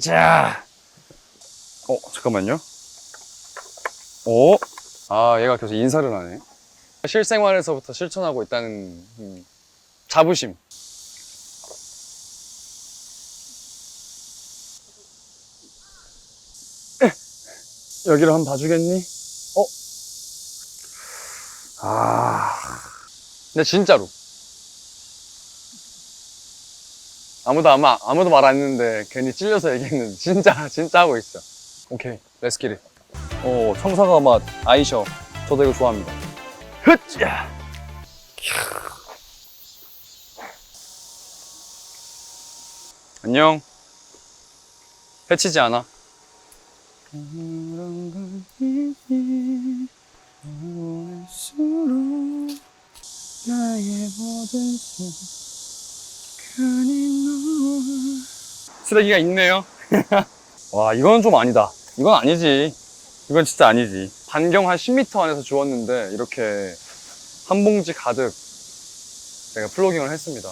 자. 어, 잠깐만요. 어? 아, 얘가 계속 인사를 하네. 실생활에서부터 실천하고 있다는 음, 자부심. 여기를 한번 봐주겠니? 어? 아. 근데 진짜로. 아무도 아마 아무도 말 안 했는데 괜히 찔려서 얘기했는데 진짜 진짜 하고 있어. 오케이, 기릿. 오, 청사가 맛 아이셔. 저도 이거 좋아합니다. 흑자. 안녕. 해치지 않아. 쓰레기가 있네요. 와, 이건 좀 아니다. 이건 아니지. 이건 진짜 아니지. 반경 한 10m 안에서 주웠는데 이렇게 한 봉지 가득 제가 플로깅을 했습니다.